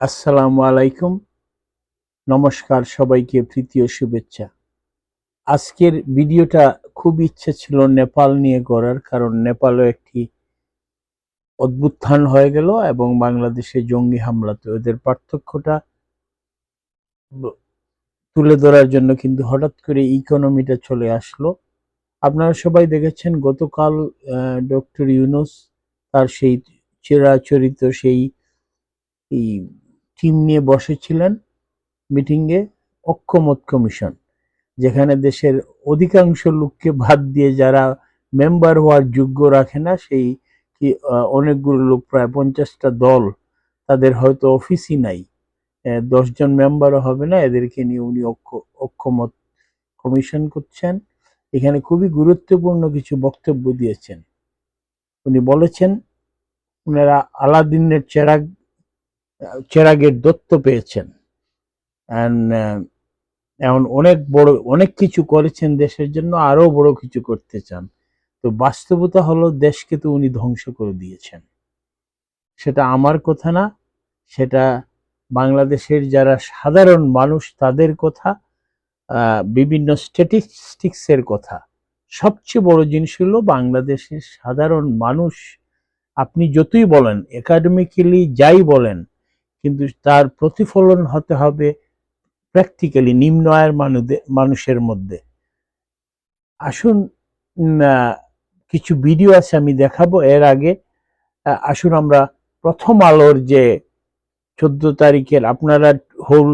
আসসালামু আলাইকুম। নমস্কার সবাইকে তৃতীয় শুভেচ্ছা। আজকের ভিডিওটা খুব ইচ্ছে ছিল নেপাল নিয়ে করার কারণ নেপালও একটি অদ্ভুত্থান হয়ে গেল এবং বাংলাদেশে জঙ্গি হামলাতে ওদের পার্থক্যটা তুলে ধরার জন্য কিন্তু হঠাৎ করে ইকোনমিটা চলে আসলো। আপনারা সবাই দেখেছেন, গতকাল ডক্টর ইউনুস তার সেই চিরাচরিত সেই এই টিম নিয়ে বসেছিলেন মিটিংয়ে অক্ষমত কমিশন, যেখানে দেশের অধিকাংশ লোককে বাদ দিয়ে যারা মেম্বার হওয়ার যোগ্য রাখে না, সেই কি অনেকগুলো লোক, প্রায় পঞ্চাশটা দল, তাদের হয়তো অফিসই নাই। দশজন মেম্বারও হবে না, এদেরকে নিয়ে উনি অক্ষ অক্ষমত কমিশন করছেন। এখানে খুবই গুরুত্বপূর্ণ কিছু বক্তব্য দিয়েছেন। উনি বলেছেন, ওনারা আলাদিনের চেরাগ চেরাগের দত্ত পেয়েছেন। অ্যান্ড এখন অনেক বড়, অনেক কিছু করেছেন দেশের জন্য আরও বড় কিছু করতে চান। তো বাস্তবতা হলো, দেশকে তো উনি ধ্বংস করে দিয়েছেন। সেটা আমার কথা না, সেটা বাংলাদেশের যারা সাধারণ মানুষ, তাদের কথা বিভিন্ন স্ট্যাটিস্টিক্সের কথা। সবচেয়ে বড় জিনিস হলো, বাংলাদেশের সাধারণ মানুষ, আপনি যতই বলেন একাডেমিক্যালি যাই বলেন কিন্তু তার প্রতিফলন হতে হবে প্র্যাকটিক্যালি নিম্ন আয়ের মানুষের মধ্যে। আসুন কিছু ভিডিও আছে আমি দেখাবো। এর আগে আসুন আমরা প্রথম আলোর যে চোদ্দ তারিখের আপনারা হোল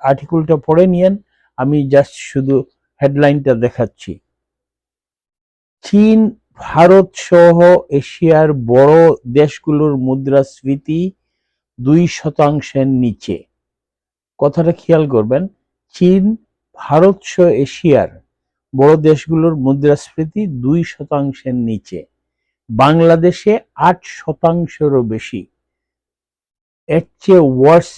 আর্টিকেলটা পড়ে নিয়েন। আমি জাস্ট শুধু হেডলাইনটা দেখাচ্ছি। চীন, ভারত সহ এশিয়ার বড় দেশগুলোর মুদ্রাস্ফীতি দুই শতাংশের নিচে। কথাটা খেয়াল করবেন, চীন, ভারত এশিয়ার বড় দেশগুলোর মুদ্রাস্ফীতি দুই শতাংশের নিচে। বাংলাদেশে আট শতাংশেরও বেশি। এর চেয়ে ওয়ার্স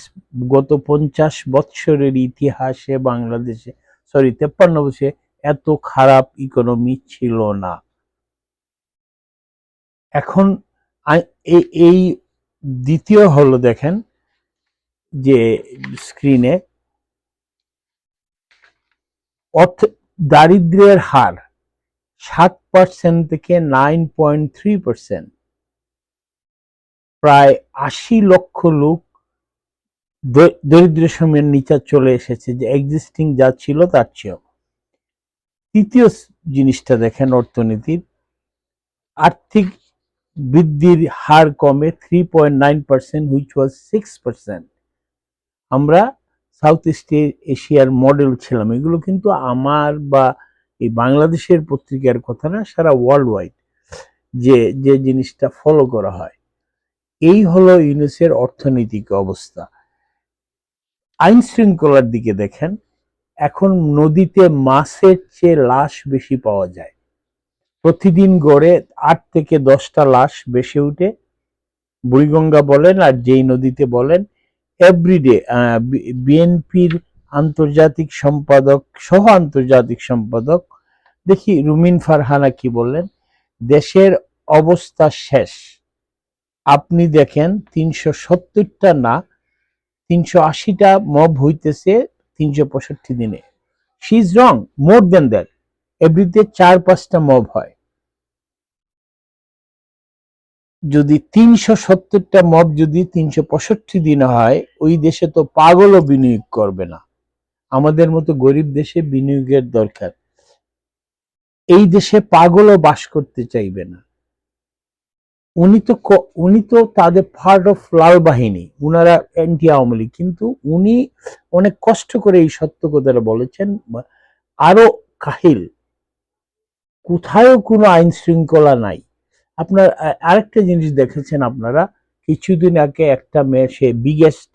গত পঞ্চাশ বৎসরের ইতিহাসে বাংলাদেশে সরি তেপ্পান্ন বছরে এত খারাপ ইকোনমি ছিল না। এখন এই দ্বিতীয় হলো দেখেন যে স্ক্রিনে অর্থ দারিদ্র্যের হার সাত পার্সেন্ট থেকে নাইন পয়েন্ট থ্রি পার্সেন্ট প্রায় আশি লক্ষ লোক দরিদ্র সীমার নিচে চলে এসেছে যে এক্সিস্টিং যা ছিল তার চেয়েও। তৃতীয় জিনিসটা দেখেন অর্থনীতির। আর্থিক বৃদ্ধির হার কমে three point nine percent which was six percent আমরা সাউথ ইস্ট এশিয়ার মডেল ছিলাম। এগুলো কিন্তু আমার বা এই বাংলাদেশের পত্রিকার কথা না, সারা ওয়ার্ল্ড ওয়াইড যে যে জিনিসটা ফলো করা হয়। এই হলো ইউনিসের অর্থনৈতিক অবস্থা। আইন শৃঙ্খলার দিকে দেখেন, এখন নদীতে মাছের চেয়ে লাশ বেশি পাওয়া যায়। প্রতিদিন গড়ে আট থেকে দশটা লাশ বেশি উঠে বুড়িগঙ্গা বলেন আর যেই নদীতে বলেন এভরিডে বিএনপির আন্তর্জাতিক সম্পাদক সহ আন্তর্জাতিক সম্পাদক, দেখি রুমিন ফারহানা কি বললেন, দেশের অবস্থা শেষ। আপনি দেখেন তিনশো সত্তরটা না, তিনশো আশিটা মব হইতেছে তিনশো পঁয়ষট্টি দিনে। She is wrong more than that এভরিতে চার পাঁচটা মব হয়। যদি তিনশো সত্তরটা মব যদি তিনশো পঁয়ষট্টি দিন হয়, ওই দেশে তো পাগলও বিনিয়োগ করবে না। আমাদের মতো গরিব দেশে বিনিয়োগের দরকার। এই দেশে পাগলও বাস করতে চাইবে না। উনি তো উনি তো তাদের পার্ট অফ লাল বাহিনী, উনারা অ্যান্টি আওয়ামী লীগ, কিন্তু উনি অনেক কষ্ট করে এই সত্য কথাটা বলেছেন। আরও কাহিল, কোথায়ও কোনো আইন শৃঙ্খলা নাই। আপনার আরেকটা জিনিস দেখেছেন আপনারা, কিছুদিন আগে একটা মেয়ে, সে বিগেস্ট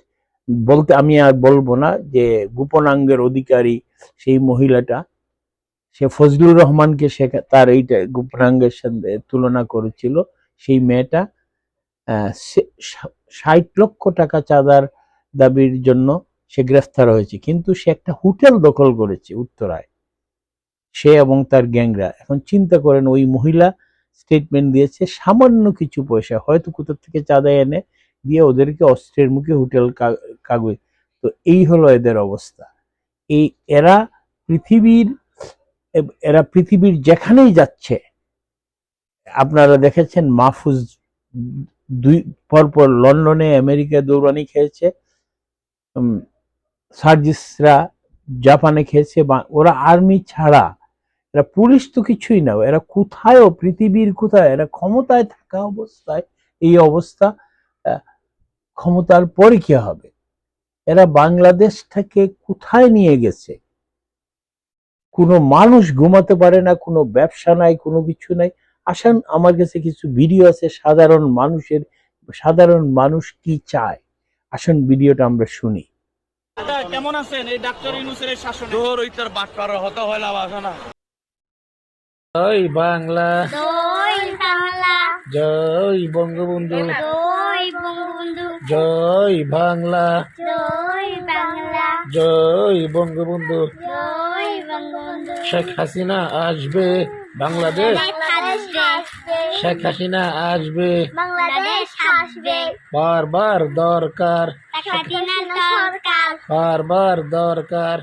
বলতে আমি আর বলব না, যে গোপনাঙ্গের অধিকারী সেই মহিলাটা, সে ফজলুর রহমানকে সে তার এইটা গোপনাঙ্গের সাথে তুলনা করেছিল, সেই মেয়েটা ষাট লক্ষ টাকা চাঁদার দাবির জন্য সে গ্রেফতার হয়েছে, কিন্তু সে একটা হোটেল দখল করেছে উত্তরায়, সে এবং তার গ্যাংরা। এখন চিন্তা করেন ওই মহিলা স্টেটমেন্ট দিয়েছে, সামান্য কিছু পয়সা। হয়তো কোথা থেকে চাঁদা এনে দিয়ে ওদেরকে অস্ত্রের মুখে হোটেল কাগজ তো এই হলো এদের অবস্থা। এই এরা পৃথিবীর এরা পৃথিবীর যেখানেই যাচ্ছে, আপনারা দেখেছেন মাহফুজ দুই, পরপর লন্ডনে আমেরিকায় দৌড়ানি খেয়েছে সার্জিসরা জাপানে খেয়েছে ওরা আর্মি ছাড়া এরা পুলিশ তো কিছুই না এরা কোথায়ও পৃথিবীর কোথায় এরা ক্ষমতায় থাকা অবস্থায় এই অবস্থা ক্ষমতার পরে কি হবে? এরা বাংলাদেশটাকে কোথায় নিয়ে গেছে? কোনো মানুষ ঘুমাতে পারে না কোনো ব্যবসা নাই কোনো কিছু নাই। আসেন আমার কাছে কিছু ভিডিও আছে সাধারণ মানুষের সাধারণ মানুষ কি চায়? আসুন ভিডিওটা আমরা শুনি। কেমন আছেন? এই ডাক্তার ইউনুসের শাসনে। তোর ওই তোর বাট পার হয় না বাসা না। জয় বাংলা। দই বাংলা। জয় বঙ্গবন্ধু। দই বঙ্গবন্ধু। জয় বাংলা। দই বাংলা। জয় বঙ্গবন্ধু। দই বঙ্গবন্ধু। শেখ হাসিনা আসবে বাংলাদেশ। শেখ হাসিনা আসবে। বাংলাদেশ আসবে। বারবার দরকার। বারবার দরকার।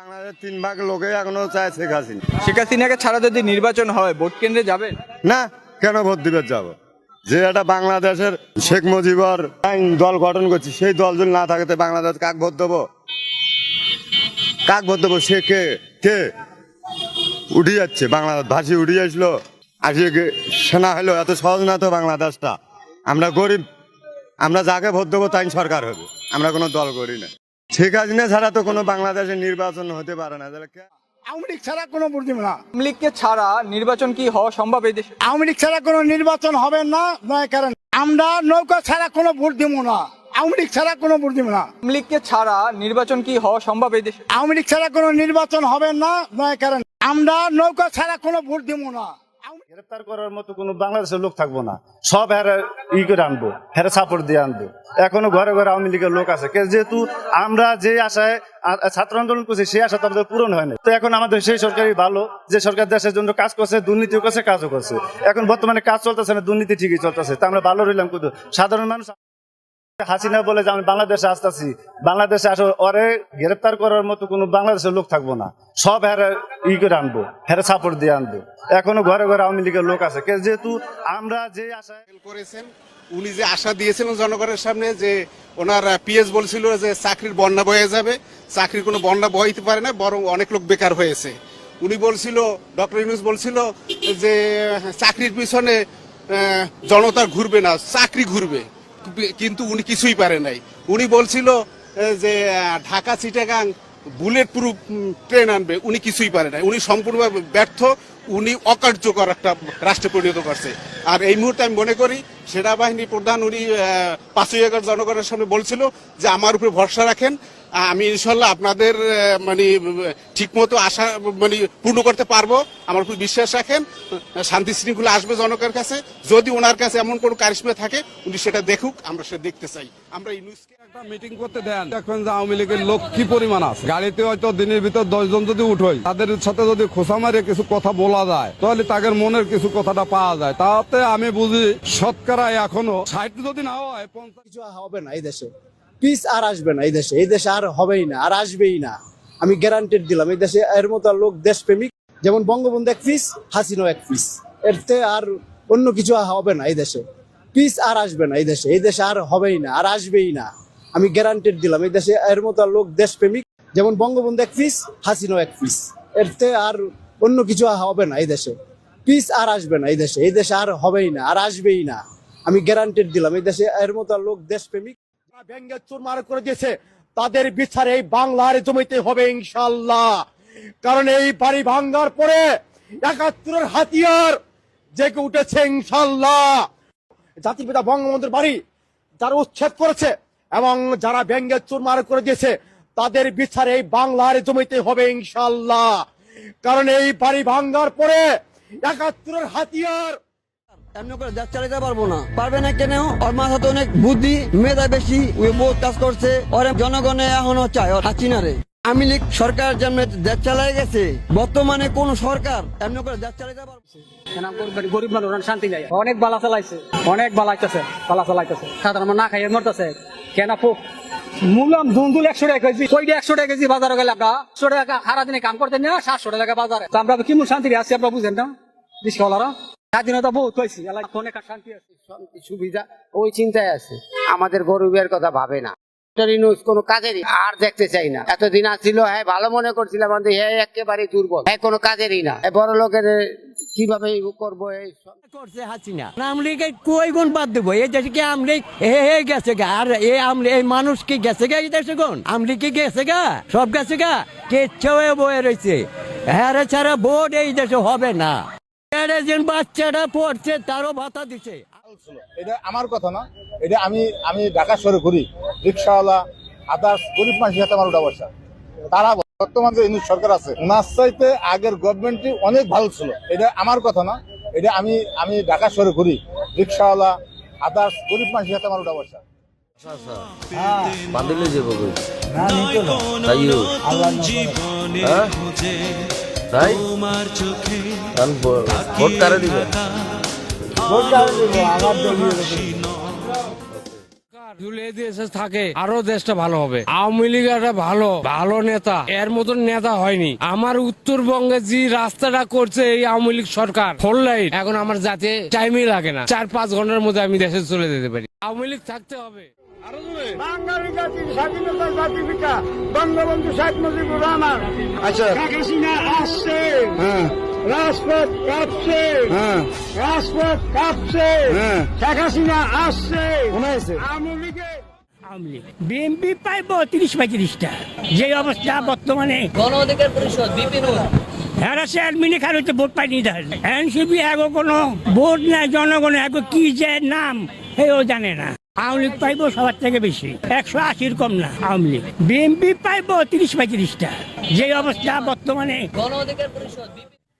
বাংলাদেশের তিন ভাগ লোকে এখনও চায় শেখ হাসিনা। শেখ হাসিনাকে ছাড়া যদি নির্বাচন হয় ভোট কেন্দ্রে যাবেন? না কেন ভোট দিবে যাব? যে এটা বাংলাদেশের শেখ মুজিবর দল গঠন করছে সেই দল যদি না থাকে বাংলাদেশ কাক ভোট দেবো? কাক ভোট দেবো? সে কে? কে? উঠে যাচ্ছে বাংলাদেশ ভাসি উঠে আসলো। আসিয়ে সেনা হলো এত সহজ না তো বাংলাদেশটা। আমরা গরিব আমরা যাকে ভোট দেবো তাই সরকার হবে। আমরা কোনো দল করি না। শেখ হাসিনা ছাড়া তো কোনো বাংলাদেশের নির্বাচন হতে পারে না। আওয়ামী লীগ ছাড়া কোনো বুঝিব না। আওয়ামী লীগকে ছাড়া নির্বাচন কি হওয়া সম্ভব এই দেশে? আওয়ামী লীগ ছাড়া কোনো নির্বাচন হবে না নয় কারণ। আমরা নৌকা ছাড়া কোনো ভোট দিব না। আওয়ামী লীগ ছাড়া কোনো ভোট দিব না। আওয়ামী লীগকে ছাড়া নির্বাচন কি হওয়া সম্ভব এই দেশে? আওয়ামী লীগ ছাড়া কোনো নির্বাচন হবে না নয় কারণ। আমরা নৌকা ছাড়া কোনো ভোট দিব না। গ্রেপ্তার করার মতো কোনো বাংলাদেশের লোক থাকব না। সব হেরে ই করে আনব, হেরে সাপোর্ট দিয়ে আনব। এখনও ঘরে ঘরে আওয়ামী লীগের লোক আছে। যেহেতু আমরা যে আশায় ছাত্র আন্দোলন করছি, সেই আশা তো আমাদের পূরণ হয়নি। তো এখন আমাদের সেই সরকারই ভালো। যে সরকার দেশের জন্য কাজ করছে দুর্নীতি করছে, কাজও করছে। এখন বর্তমানে কাজ চলতেছে না, দুর্নীতি ঠিকই চলতেছে। তা আমরা ভালো রইলাম কিন্তু। সাধারণ মানুষ হাসিনা বলে যে আমি বাংলাদেশে আসতেছি, বাংলাদেশে আসো, ওরে গ্রেপ্তার করার মতো কোনো বাংলাদেশের লোক থাকব না। সব হেরে ই করে আনব, হেরে সাপোর্ট দিয়ে আনব। এখনও ঘরে ঘরে আওয়ামী লীগের লোক আছে। যেহেতু আমরা যে আশা করেছেন, উনি যে আশা দিয়েছিলেন জনগণের সামনে যে ওনার পিএস বলছিল যে চাকরির বন্যা বয়ে যাবে, চাকরির কোনো বন্যা বইতে পারে না, বরং অনেক লোক বেকার হয়েছে। উনি বলছিল, ডক্টর ইউনুস বলছিল যে চাকরির পিছনে জনতা ঘুরবে না, চাকরি ঘুরবে। কিন্তু উনি কিছুই পারে নাই। উনি বলছিল যে Dhaka Chittagong bullet proof train আনবে। উনি কিছুই পারে নাই। উনি সম্পূর্ণভাবে ব্যর্থ। উনি অকার্যকর একটা রাষ্ট্রে পরিণত করছে। আর এই মুহূর্তে আমি মনে করি সেনাবাহিনী প্রধান উনি পাঁচই আগস্ট জনগণের সামনে বলছিল যে, আমার উপরে ভরসা রাখেন। আমি ইনশাল্লাহ আপনাদের মানে ঠিক মতো আশা মানে পূর্ণ করতে পারব। আমার উপর বিশ্বাস রাখেন। শান্তি শৃঙ্খলা আসবে জনকের কাছে। যদি ওনার কাছে এমন কোনো কারিশমা থাকে উনি সেটা দেখুক আমরা সেটা দেখতে চাই। আমরা একটা মিটিং করতে দেন। দেখবেন যে আওয়ামী লীগের লোক কি পরিমাণ আছে। গাড়িতে হয়তো দিনের ভিতর দশজন যদি উঠোই তাদের সাথে যদি খোসা মারে কিছু কথা বলা যায় তাহলে তাদের মনের কিছু কথাটা পাওয়া যায়। তাতে আমি বুঝি শতকরা এখনও ষাট যদি না হয় পঞ্চাশ হবে না এই দেশে। পিস আর আসবে না এই দেশে। এই দেশে আর হবেই না, আর আসবেই না। আমি গ্যারান্টেড দিলাম, এই দেশে এর মতো লোক, দেশপ্রেমিক, যেমন বঙ্গবন্ধু এক পিস হাসিনো এক পিস এরতে আর অন্য কিছু হবে না এই দেশে। পিস আর আসবে না এই দেশে। এই দেশে আর হবেই না, আর আসবেই না। আমি গ্যারান্টেড দিলাম, এই দেশে এর মতো লোক, দেশপ্রেমিক, যেমন বঙ্গবন্ধু এক পিস হাসিনো এক পিস এরতে আর অন্য কিছু হবে না এই দেশে। পিস আর আসবে না এই দেশে। এই দেশে আর হবেই না, আর আসবেই না। আমি গ্যারান্টেড দিলাম, এই দেশে এর মতো লোক, দেশপ্রেমিক ব্যঙ্গের চুরমার করে দিয়েছে। তাদের বিচার এই বাংলার জমিতে হবে ইনশাল্লাহ কারণ এই বাড়ি ভাঙ্গার পরে একাত্তরের হাতিয়ার জেগে উঠেছে ইনশাল্লাহ জাতির পিতা বঙ্গবন্ধুর বাড়ি যারা উচ্ছেদ করেছে এবং যারা ব্যঙ্গের চুরমার করে দিয়েছে, তাদের বিচার এই বাংলার জমিতে হবে ইনশাল্লাহ কারণ এই বাড়ি ভাঙ্গার পরে একাত্তরের হাতিয়ার এমনি করে দেশ চালাতে পারব না। পারবে না কেন? ওর মাথাতে অনেক বুদ্ধি, মেধা বেশি ওই বহুত কাজ করছে। ওর জনগণে এখনও চায়, ওর হাসিনারে আমি লীগ সরকার যেমন দেশ চালাই গেছে, বর্তমানে কোন সরকার এমনি করে দেশ চালাইতে পারবে গরিব মানুষ শান্তি নাই অনেক বালা চালাইছে, অনেক বালাইতেছে বালা চালাইতেছে। সাধারণ না খাইয়ে মরতেছে। কেন ফুক মূলাম দুন্দুল একশো টাকা কেজি কইটা একশো টাকা কেজি বাজারে গেলে আমরা একশো টাকা সারা দিনে কাম করতেন না সাতশো টাকা বাজারে। তো আমরা কি শান্তি আছি আমরা বুঝেন না? রিক্সাওয়ালারা স্বাধীনতা বহুত পাইছি অনেক শান্তি আছে। সুবিধা ওই চিন্তায় আছে। আমাদের গরিবের কথা ভাবে না। নিউজ কোনো কাজেরই আর দেখতে চাই না। এতদিন আসছিল হ্যাঁ ভালো মনে করছিলাম আমাদের হ্যাঁ একেবারে দুর্বল। হ্যাঁ কোনো কাজেরই না। বড় লোকের কীভাবে করব এই সব করছে হাসিনা। আমলিগে কই গুণ বাদ দেবো? এই দেশে কি আমলি হে হে গেছে গা? আর এই আমলি এই মানুষ কি গেছে গা এই দেশে গুণ? আমলি কি গেছে গা? সব গেছে গা? কেচ্ছা হয়ে বয়ে রয়েছে হ্যাঁ ছাড়া ভোট এই দেশে হবে না। বাচ্চাটা পড়ছে তারও ভাতা দিছে। এটা আমার কথা না এটা আমি আমি ঢাকা শহরে ঘুরি রিক্সাওয়ালা আদার্স গরিব মানুষের হাতে আমার উঠা বসা। তারা বর্তমান যে ইউনিট সরকার আছে ওনার চাইতে আগের গভর্নমেন্টই অনেক ভালো ছিল। এটা আমার কথা না এটা আমি আমি ঢাকা শহরে ঘুরি রিক্সাওয়ালা আদার্স গরিব মানুষের হাতে আমার উঠা বসা। বান্দিলে যাব তাইও। হ্যাঁ? তাই? কারণ ভোট কারে দিবে। ঝুলে দেশে থাকে আরও দেশটা ভালো হবে। আওয়ামী লীগ একটা ভালো ভালো নেতা এর মতন নেতা হয়নি। আমার উত্তরবঙ্গে যে রাস্তাটা করছে এই আওয়ামী লীগ সরকার ফোর লাইন এখন আমার যাতে টাইমই লাগে না। চার পাঁচ ঘণ্টার মধ্যে আমি দেশে চলে যেতে পারি। আওয়ামী লীগ থাকতে হবে। বাঙালি জাতির স্বাধীনতার জাতির পিতা বঙ্গবন্ধু শেখ মুজিবুর রহমান। আচ্ছা। শেখ হাসিনা আসছে। রাজপথ কাঁপছে। রাজপথ কাঁপছে। শেখ হাসিনা আসছে। আওয়ামী লীগের বিএনপি পাইব তিরিশ পঁয়ত্রিশটা। যে অবস্থা বর্তমানে। গণ অধিকার পরিষদ বিপিন এরা ভোট পাইনি এনসিপি এগো কোনো ভোট নাই জনগণ এগো কি যে নাম সেও জানে না। আওয়ামী লীগ পাইব সবার থেকে বেশি। একশো আশির কম না আওয়ামী লীগ। বিএনপি পাইব তিরিশ পঁয়ত্রিশটা। যে অবস্থা বর্তমানে।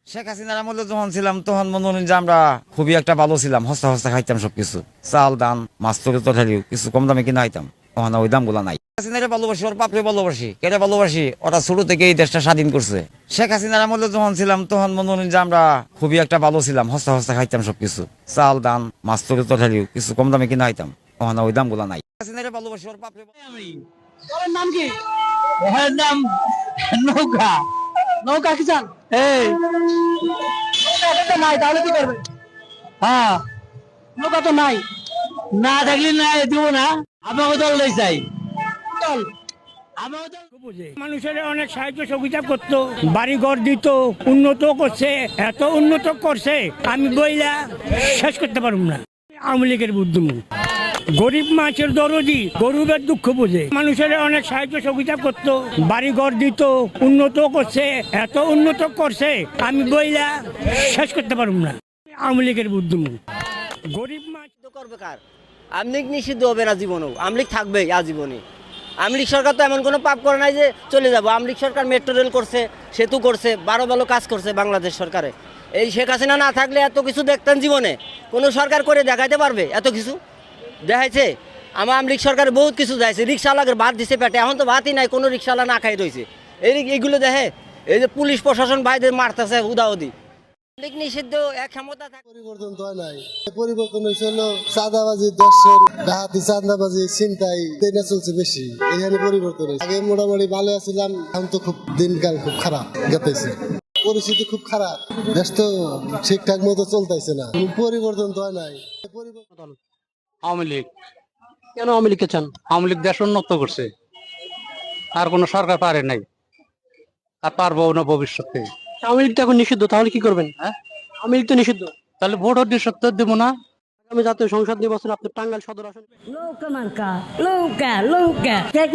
শেখ হাসিনার আমলে যখন ছিলাম তখন মনে হল যে আমরা খুবই একটা ভালো ছিলাম। হস্তা হস্তা খাইতাম সবকিছু। চাল দান মাছ তরি কিছু কম দামে কিনা খাইতাম। তখন ওই দামগুলা নাই হাসিনারে ভালোবাসি ওর বাপরে ভালোবাসি। কেটে ভালোবাসি? ওরা থেকে এই দেশটা স্বাধীন করছে। শেখ হাসিনার আমলে যখন ছিলাম তখন মনে হল যে আমরা খুবই একটা ভালো ছিলাম। হস্তা হস্তা খাইতাম সবকিছু। চাল দান মাছ তরি তরকারিও কিছু কম দামে কিনা খাইতাম। তখন ওই দামগুলা নাই হাসিনারে ভালোবাসি ওর বাপরে নাম কি এর নাম নৌকা নৌকা কি চান এই নৌকা তো নাই তাহলে কি করবে হ্যাঁ নৌকা তো নাই না থাকলে না দিব না আমাকে দল লই চাই দল মানুষের অনেক সাহায্য সহযোগিতা করতো বাড়ি ঘর দিত উন্নত করছে এত উন্নত করছে আমি বইলা শেষ করতে পারব না। আওয়ামী লীগের বুদ্ধিমু গরিব মাছের দরদি গরিবের দুঃখ বোঝে। মানুষের অনেক সাহায্য সহযোগিতা করতো, বাড়ি ঘর দিত উন্নত করছে, এত উন্নত করছে, আমি বইলা শেষ করতে পারব না। আওয়ামী লীগের বুদ্ধিমু গরিব মানুষ করবে কার? আমলিগ নিষিদ্ধ হবে না জীবনেও। আমলিগ থাকবে আজীবনে আমলিগ সরকার তো এমন কোনো পাপ করে নাই যে চলে যাব। আমলিগ সরকার মেট্রো রেল করছে, সেতু করছে, বারো ভালো কাজ করছে বাংলাদেশ সরকারে। এই শেখ হাসিনা না থাকলে এত কিছু দেখতেন জীবনে। কোনো সরকার করে দেখাইতে পারবে এত কিছু? দেখাইছে আমার আমলিগ সরকার বহুত কিছু যাইছে রিক্সাওয়ালাকে ভাত দিছে পেটে, এখন তো ভাতই নাই, কোনো রিক্সাওয়ালা না খাই রয়েছে এই এইগুলো দেখে, এই যে পুলিশ প্রশাসন ভাইদের মারতেছে উদাউদি পরিবর্তন তো বেশি। পরিবর্তন আগে মোটামুটি ভালো আছিলাম, এখন তো খুব দিনকাল খুব খারাপ পরিস্থিতি খুব খারাপ দেশ তো ঠিকঠাক মতো চলতেছে না। পরিবর্তন তো হয় নাই। পরিবর্তন আওয়ামী লীগ। কেন আওয়ামী লীগকে চান? আওয়ামী লীগ দেশ উন্নত করছে। আর কোন সরকার পারে নাই। আর পারব না ভবিষ্যতে। আওয়ামী লীগ তো এখন নিষিদ্ধ তাহলে কি করবেন? হ্যাঁ? আওয়ামী লীগ তো নিষিদ্ধ। তাহলে ভোট নিষিদ্ধ দেবো না? আগামী জাতীয় সংসদ নির্বাচনে আপনি টাঙ্গাইল সদর আসন। নৌকা মার্কা নৌকা নৌকা শেখ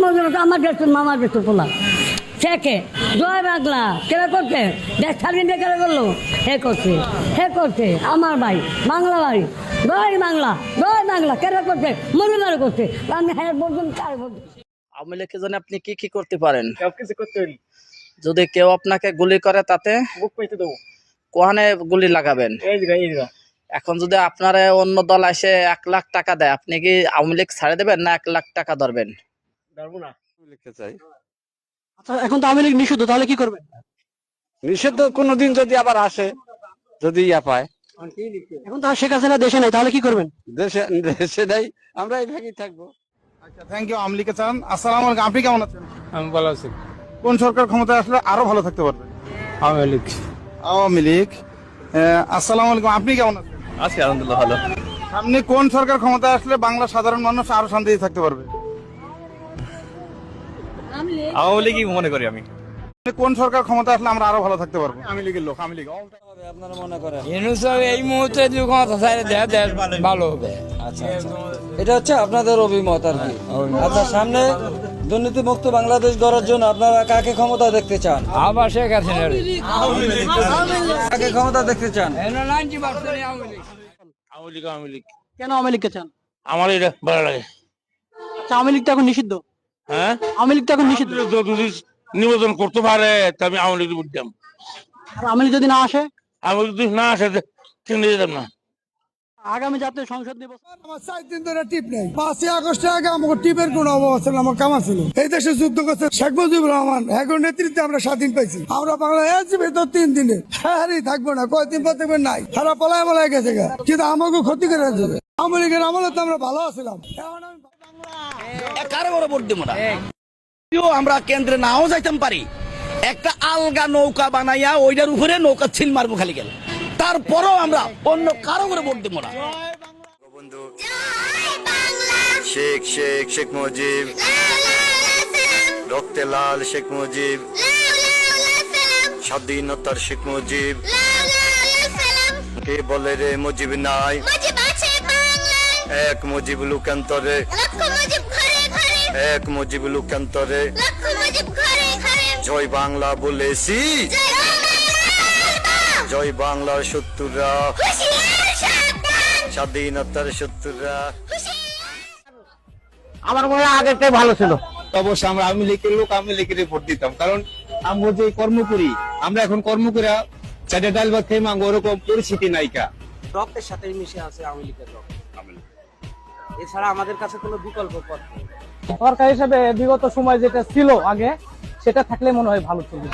দেশের মামার দেশের পোলা। জয় বাংলা। কেরা করছে? দেশ করল? হে করছে হে করছে। আমার ভাই বাংলা ভাই জয় বাংলা জয় বাংলা। কেরা করছে? মনে করছে। আমি হ্যাঁ বলছেন কার বলছি আওয়ামী লীগের জন্য আপনি কি কি করতে পারেন? কিছু করতে পারি। যদি কেউ আপনাকে গুলি করে তাতে? বুক দেবো। কোহানে গুলি লাগাবেন? এই এই এখন যদি আপনার অন্য দল এসে এক লাখ টাকা দেয় আপনি কি আওয়ামী লীগ ছাড়ে দেবেন না এক লাখ টাকা ধরবেন? না। লিখতে চাই। এখন তো আওয়ামী লীগ নিষিদ্ধ তাহলে কি করবেন? নিষিদ্ধ কোনোদিন যদি আবার আসে যদি ইয়া পায়। এখন তো আর শেখ হাসিনা দেশে নাই তাহলে কি করবেন? দেশে দেশে নেই আমরা এইভাবেই থাকব। আচ্ছা থ্যাংক ইউ আমলিকে চান। আসসালামু আলাইকুম আপনি কেমন আছেন? আমি ভালো আছি। কোন সরকার ক্ষমতায় আসলে আরও ভালো থাকতে পারবে? আওয়ামী লীগ। আওয়ামী লীগ। আসসালামু আলাইকুম আপনি কেমন আছেন? আছি আলহামদুলিল্লাহ ভালো। সামনে কোন সরকার ক্ষমতায় আসলে বাংলা সাধারণ মানুষ আরও শান্তিতে থাকতে পারবে? আওয়ামী লীগই মনে করি আমি। কোন সরকার ক্ষমতা আসলে আমরা আরও ভালো থাকতে পারব? আমি লীগের লোক আমি লীগ এই মুহূর্তে যে ক্ষমতা চাইলে দেয় দেয় ভালো হবে। আচ্ছা এটা হচ্ছে আপনাদের অভিমত আর কি। আচ্ছা সামনে দুর্নীতি মুক্ত বাংলাদেশ গড়ার জন্য আপনারা কাকে ক্ষমতা দেখতে চান? আবার শেখ হাসিনা কাকে ক্ষমতা দেখতে চান? কেন আওয়ামী লীগকে চান? আমার এটা ভালো লাগে। আচ্ছা আওয়ামী লীগ তো এখন নিষিদ্ধ। হ্যাঁ আওয়ামী লীগ তো এখন নিষিদ্ধ যদি নিবেদন করতে পারে তা আমি আওয়ামী লীগ বুঝতাম আর আওয়ামী লীগ যদি না আসে আমি যদি না আসে কিনে যেতাম না আগামী জাতীয় সংসদ নির্বাচন আমার চার দিন ধরে টিপ নেই। পাঁচই আগস্টের আগে আমাকে টিপের কোন অভাব ছিল আমার কামা ছিল। এই দেশে যুদ্ধ করছে শেখ মুজিবুর রহমান। এখন নেতৃত্বে আমরা স্বাধীন পাইছি। আমরা বাংলা আছি ভেতর তিন দিনে। হ্যাঁ থাকব না কয়দিন পর নাই। সারা পলায় পলায় গেছে গা। কিন্তু আমাকে ক্ষতি করে আওয়ামী লীগের আমলে তো আমরা ভালো আছিলাম। এখন আমি কারও বড় ভোট দিব না? আমরা কেন্দ্রে নাও যাইতাম পারি একটা আলগা নৌকা বানাইয়া ওইটার উপরে নৌকা ছিল মারবো খালি গেল। তারপরও আমরা অন্য কারও করে ভোট দিব না। বন্ধু শেখ শেখ শেখ মুজিব। রক্তে লাল শেখ মুজিব। স্বাধীনতার শেখ মুজিব। কে বলে রে মুজিব নাই? এক মুজিব লুকান্তরে। এক মুজিব লুকান্তরে। জয় বাংলা বলেছি। জয় বাংলার শত্রুরা। স্বাধীনতার শত্রুরা। আমার মনে হয় আগেরটাই ভালো ছিল। অবশ্যই আমরা আওয়ামী লীগের লোক আওয়ামী লীগের ভোট দিতাম। কারণ আমরা যে কর্ম করি আমরা এখন কর্ম করে চারটে ডাল বা খেয়ে মাঙ্গো ওরকম পরিস্থিতি নাইকা রক্তের সাথে মিশে আছে আওয়ামী লীগের রক্ত এছাড়া আমাদের কাছে কোনো বিকল্প পথ নেই। সরকার হিসেবে বিগত সময় যেটা ছিল আগে সেটা থাকলে মনে হয় ভালো চলবে।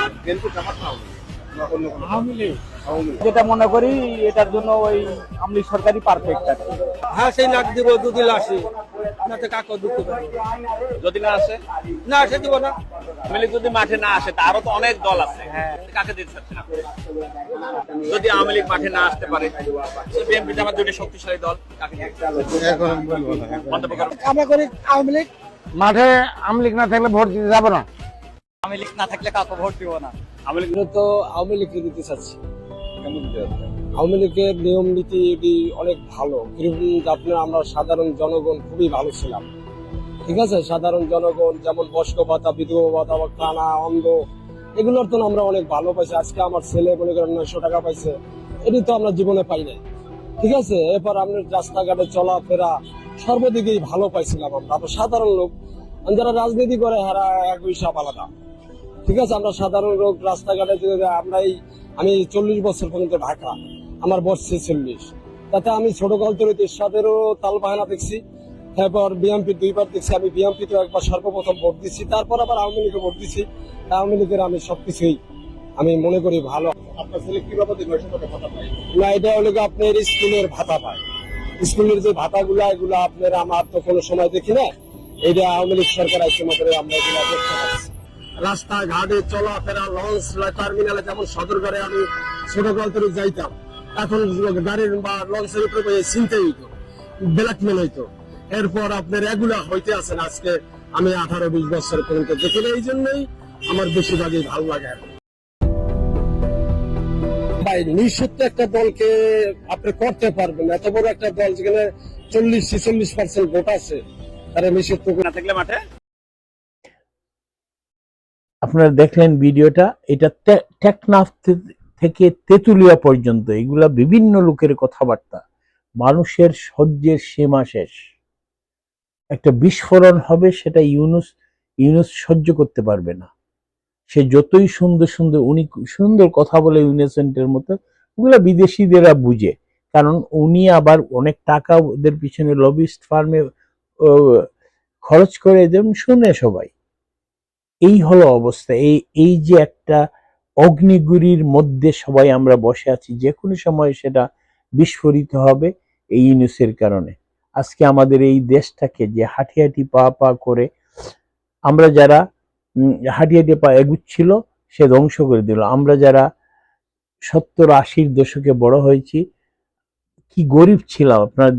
যেটা মনে করি এটার জন্য ওই আমলি সরকারই পারফেক্ট আর হ্যাঁ সেই লাখ দিব দুদিন আসি। নাতে কাকো দুঃখ যদি না আসে? না আসে দিব না। আওয়ামী লীগ যদি মাঠে না আসে তারও তো অনেক দল আছে। কাকে দিতে চাচ্ছেন যদি আওয়ামী লীগ মাঠে না আসতে পারে বিএনপি আমার দুটি শক্তিশালী দল। আমরা করি আওয়ামী লীগ। মাঠে আওয়ামী লীগ না থাকলে ভোট দিতে যাব না। আওয়ামী লীগ না থাকলে কাউকে ভোট দিব না। তো আওয়ামী লীগকে দিতে চাচ্ছি। আওয়ামী লীগের নিয়ম নীতি এটি অনেক ভালো। আপনার আমরা সাধারণ জনগণ খুবই ভালো ছিলাম। ঠিক আছে? সাধারণ জনগণ যেমন বয়স্ক ভাতা বিধবা ভাতা বা কানা অন্ধ এগুলোর তো আমরা অনেক ভালো পাইছি। আজকে আমার ছেলে মনে করেন নয়শো টাকা পাইছে। এটি তো আমরা জীবনে পাই নাই। ঠিক আছে? এরপর আপনার রাস্তাঘাটে চলাফেরা সর্বদিকেই ভালো পাইছিলাম আমরা। আমরা সাধারণ লোক। যারা রাজনীতি করে হারা এক হিসাব আলাদা। ঠিক আছে আমরা সাধারণ লোক রাস্তাঘাটে আমরা এই আমি চল্লিশ বছর পর্যন্ত ঢাকা আমার বয়স ছেচল্লিশ। তাতে আমি ছোট কাল থেকে তেরশাদেরও তাল বাহানা দেখছি তারপর বিএমপি দুইবার দেখছি আমি বিএমপি তো একবার সর্বপ্রথম ভোট দিচ্ছি তারপর আবার আওয়ামী লীগে ভোট দিচ্ছি আওয়ামী লীগের আমি সবকিছুই আমি মনে করি ভালো। আপনার ছেলে কি বাবদ না এটা হলো আপনার স্কুলের ভাতা পায়। স্কুলের যে ভাতাগুলো এগুলো আপনার আমার তো কোনো সময় দেখি না এটা আওয়ামী লীগ সরকার আইসে মতো আমরা এগুলো দেখতে পাচ্ছি। রাস্তাঘাটে চলাফেরা, লঞ্চ টার্মিনালে যেমন সদরঘরে আমি ছোটকাল থেকে যাইতাম এখন গাড়ির বা লঞ্চের উপরে চিনতেই হইতো ব্ল্যাকমেল হইতো। এরপর আপনার এগুলা হইতে আছেন আজকে আমি আঠারো বিশ বছর পর্যন্ত দেখি এই জন্যই আমার বেশিরভাগই ভালো লাগে নিঃসত্ব একটা দলকে আপনি করতে পারবেন এত বড় একটা দল যেখানে চল্লিশ ছেচল্লিশ পার্সেন্ট ভোট আছে, তারা নিঃসত্ব না থাকলে মাঠে? আপনারা দেখলেন ভিডিওটা, এটা টেকনাফ থেকে তেঁতুলিয়া পর্যন্ত, এগুলা বিভিন্ন লোকের কথাবার্তা। মানুষের সহ্যের সীমা শেষ। একটা বিস্ফোরণ হবে, সেটা ইউনুস ইউনুস সহ্য করতে পারবে না। সে যতই সুন্দর সুন্দর, উনি সুন্দর কথা বলে ইউনিসেন্টের মতো, ওগুলা বিদেশিদেরা বুঝে। কারণ উনি আবার অনেক টাকা ওদের পিছনে লবিস্ট ফার্মে খরচ করে যেমন শুনে সবাই। এই হলো অবস্থা। এই এই যে একটা অগ্নিগুড়ির মধ্যে সবাই আমরা বসে আছি, যে কোনো সময় সেটা বিস্ফোরিত হবে এই ইউনুসের কারণে। আজকে আমাদের এই দেশটাকে যে হাঁটি পা পা করে আমরা যারা হাঁটি পা এগুচ্ছিল, সে ধ্বংস করে দিল। আমরা যারা সত্তর আশির দশকে বড় হয়েছি, কি গরিব ছিলাম। আপনার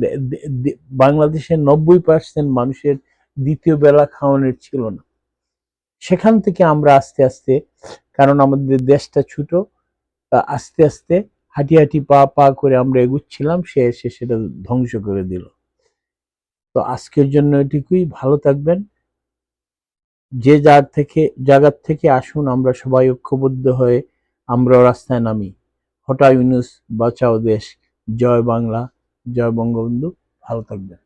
বাংলাদেশের নব্বই পার্সেন্ট মানুষের দ্বিতীয় বেলা খাওয়ানোর ছিল না। সেখান থেকে আমরা আস্তে আস্তে, কারণ আমাদের দেশটা ছোট আস্তে আস্তে হাঁটি হাঁটি পা পা করে আমরা এগুচ্ছিলাম, সে এসে সেটা ধ্বংস করে দিল। তো আজকের জন্য এটুকুই, ভালো থাকবেন। যে যার থেকে জায়গার থেকে আসুন, আমরা সবাই ঐক্যবদ্ধ হয়ে আমরা রাস্তায় নামি। হটা ইউনুস, বাঁচাও দেশ। জয় বাংলা, জয় বঙ্গবন্ধু। ভালো থাকবেন।